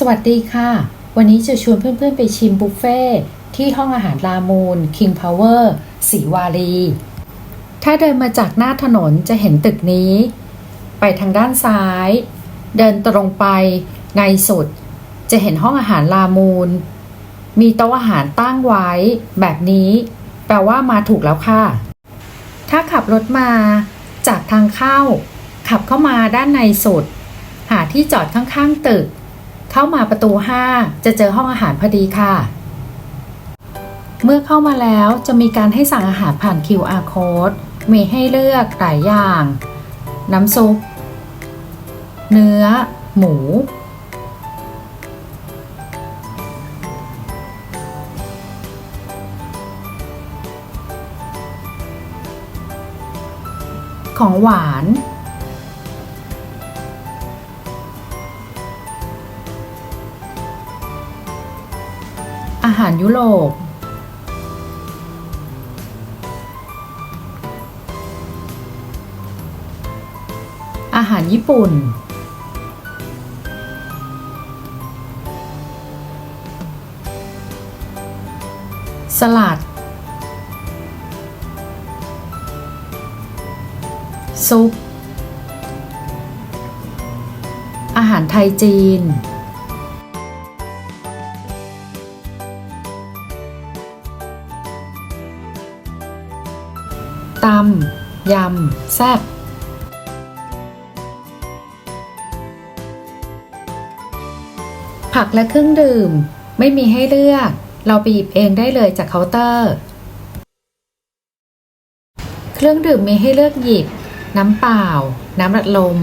สวัสดีค่ะ วันนี้จะชวนเพื่อนๆไปชิมบุฟเฟ่ที่ห้องอาหารลามูน King Power ศรีวารี ถ้าเดินมาจากหน้าถนนจะเห็นตึกนี้ ไปทางด้านซ้าย เดินตรงไปในสุด จะเห็นห้องอาหารลามูนมีโต๊ะอาหารตั้งไว้แบบนี้ แปลว่ามาถูกแล้วค่ะ ถ้าขับรถมาจากทางเข้า ขับเข้ามาด้านในสุด หาที่จอดข้างๆตึก เข้ามาประตู 5 จะเจอห้องอาหารพอดีค่ะ เมื่อเข้ามาแล้วจะมีการให้สั่งอาหารผ่าน QR code มีให้เลือกหลายอย่าง น้ำซุป เนื้อ หมู ของหวาน หารยุโรป อาหารญี่ปุ่น สลัด ซุป อาหารไทยจีน ตำ ยำ แซ่บผักและเครื่องดื่ม ไม่มีให้เลือก เราไปหยิบเองได้เลยจากเคาน์เตอร์ เครื่องดื่มมีให้เลือกหยิบ น้ำเปล่า น้ำรัดลม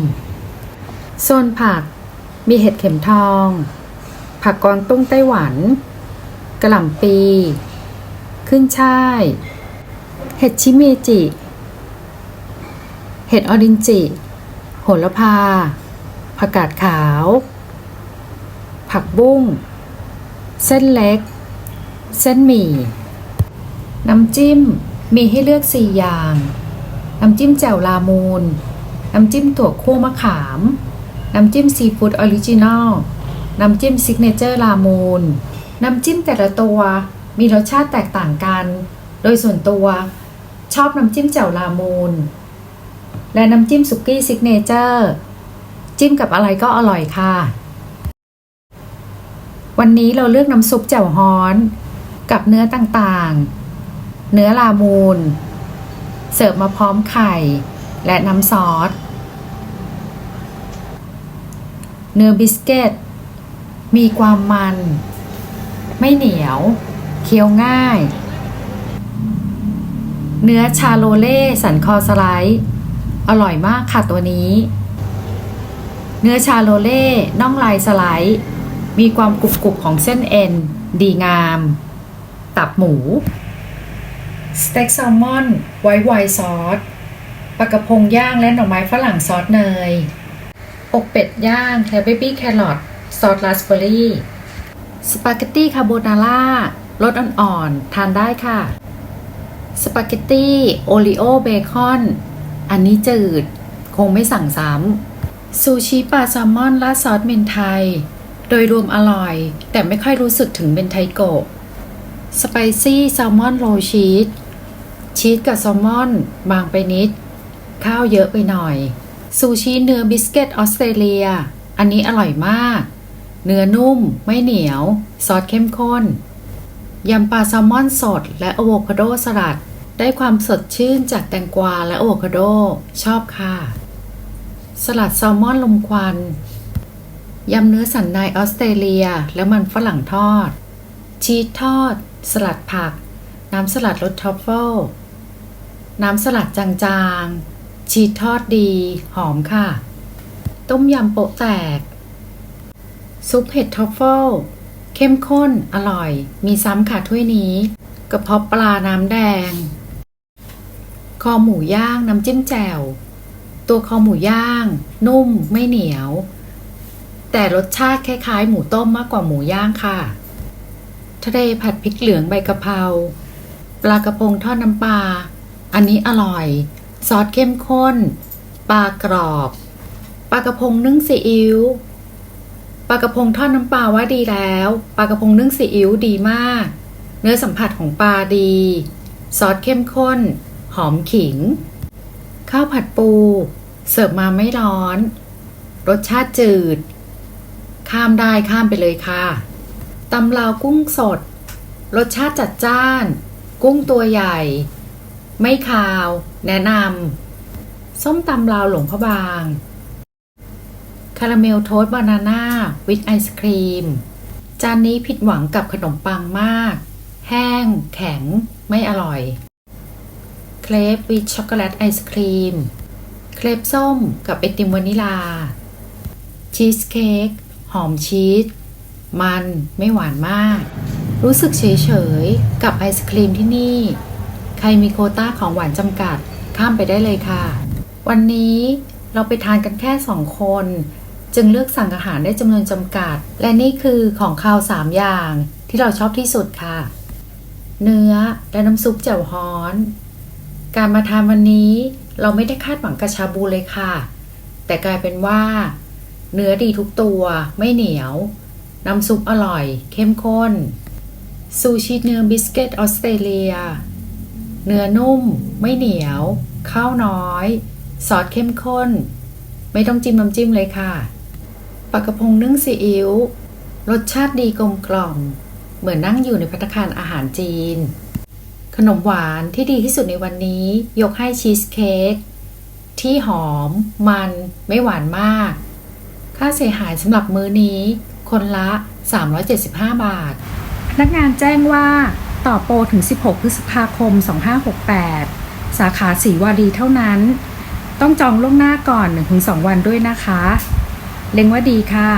โซนผัก มีเห็ดเข็มทอง ผักกวางตุ้งไต้หวัน กระหล่ำปี ขึ้นช่าย เห็ดชิเมจิ เห็ดออรินจิ โหระพา ผักกาดขาว ผักบุ้ง เส้นเล็ก เส้นหมี่ น้ำจิ้มมีให้เลือก 4 อย่าง น้ำจิ้มแจ่วลามูน น้ำจิ้มถั่วคั่วมะขาม น้ำจิ้มซีฟู้ดออริจินอล น้ำจิ้มซิกเนเจอร์ลามูน น้ำจิ้มแต่ละตัวมีรสชาติแตกต่างกัน โดยส่วนตัว ชอบน้ำจิ้มแจ่วลามูนและน้ำจิ้มสุกี้ซิกเนเจอร์ จิ้มกับอะไรก็อร่อยค่ะ วันนี้เราเลือกน้ำซุปแจ่วฮ้อน กับเนื้อต่างๆ เนื้อลามูนเสิร์ฟมาพร้อมไข่ และน้ำซอส เนื้อบิสเกต มีความมัน ไม่เหนียว เคี้ยวง่าย เนื้อชาโลเล่สันคอสไลด์อร่อยมากค่ะตัวนี้ เนื้อชาโลเล่น่องลายสไลด์มีความกรุบๆของเส้นเอ็น ดีงาม ตับหมู สเต็กแซลมอน ไวท์ไวน์ซอสปลากระพงย่างและหน่อไม้ฝรั่งซอสเนย อกเป็ดย่างและเบบี้แครอทซอสราสเบอร์รี่ สปาเกตตี้คาโบนาร่ารสอ่อนๆ ทานได้ค่ะ สปาเกตตี้โอริโอเบคอน อันนี้จืด คงไม่สั่งซ้ำซูชิปลาแซลมอนราดซอสเมนไทย โดยรวมอร่อย แต่ไม่ค่อยรู้สึกถึงเมนไทโกะสไปซี่แซลมอนโรชีสชีสกับแซลมอน บางไปนิด ข้าวเยอะไปหน่อย ซูชิเนื้อบิสเกตออสเตรเลีย อันนี้อร่อยมาก เนื้อนุ่ม ไม่เหนียว ซอสเข้มข้น ยำปลาแซลมอนสด และอะโวคาโดสลัด ได้ความสดชื่นจากแตงกวาและอโคาโด ชอบค่ะ สลัดแซลมอนลมควันยำเนื้อสันในออสเตรเลีย และมันฝรั่งทอด ชีสทอด สลัดผัก น้ำสลัดรสทรัฟเฟิลน้ำสลัดจางๆ ชีสทอดดี หอมค่ะ ต้มยำโปะแตก ซุปเห็ดทรัฟเฟิลเข้มข้น อร่อย มีซ้ำค่ะถ้วยนี้ กระเพาะปลาน้ำแดง คอหมูย่างน้ำจิ้มแจ่ว ตัวคอหมูย่าง นุ่มไม่เหนียว แต่รสชาติคล้ายๆ หมูต้มมากกว่าหมูย่างค่ะ ทะเลผัดพริกเหลืองใบกะเพรา ปลากระพงทอดน้ำปลา อันนี้อร่อย ซอสเข้มข้น ปลากรอบ ปลากระพงนึ่งซีอิ๊ว ปลากระพงทอดน้ำปลาว่าดีแล้ว ปลากระพงนึ่งซีอิ๊วดีมาก เนื้อสัมผัสของปลาดี ซอสเข้มข้น หอมขิง ข้าวผัดปู เสิร์ฟมาไม่ร้อน รสชาติจืด ข้ามได้ข้ามไปเลยค่ะตำลาวกุ้งสด รสชาติจัดจ้าน กุ้งตัวใหญ่ ไม่คาว แนะนำ ส้มตำลาวหลวงพระบาง คาราเมลโทสต์บานาน่าวิ h ไอศครีม จานนี้ผิดหวังกับขนมปังมาก แห้ง แข็ง ไม่อร่อย เครปวิช็อกโกแลตไอศครีม เครปส้มกับไอติมวานิลา ชีสเค้กหอมชีส มันไม่หวานมาก รู้สึกเฉยๆ กับไอศครีมที่นี่ ใครมีโคต้าของหวานจำกัดข้ามไปได้เลยค่ะ วันนี้เราไปทานกันแค่สองคน จึงเลือกสั่งอาหารได้จำนวนจำกัด และนี่คือของคาวสามอย่างที่เราชอบที่สุดค่ะ เนื้อและน้ำซุปแจ่วฮ้อน การมาทานวันนี้เราไม่ได้คาดหวังกระชาบูเลยค่ะ แต่กลายเป็นว่า เนื้อดีทุกตัวไม่เหนียว น้ำซุปอร่อย เข้มข้น ซูชิเนื้อบิสกิตออสเตรเลีย เนื้อนุ่ม ไม่เหนียว ข้าวน้อย ซอสเข้มข้น ไม่ต้องจิ้มน้ำจิ้มเลยค่ะปลากระพงนึ่งซีอิ๊วรสชาติดีกลมกล่อม เหมือนนั่งอยู่ในพัตคารอาหารจีน ขนมหวานที่ดีที่สุดในวันนี้ ยกให้ชีสเค้กที่หอม มันไม่หวานมาก ค่าเสียหายสำหรับมื้อนี้ คนละ 375 บาท พนักงานแจ้งว่าต่อโปรถึง 16 พฤษภาคม 2568 สาขาสีวารีเท่านั้น ต้องจองล่วงหน้าก่อน 1-2 วันด้วยนะคะ เล็งว่าดีค่ะ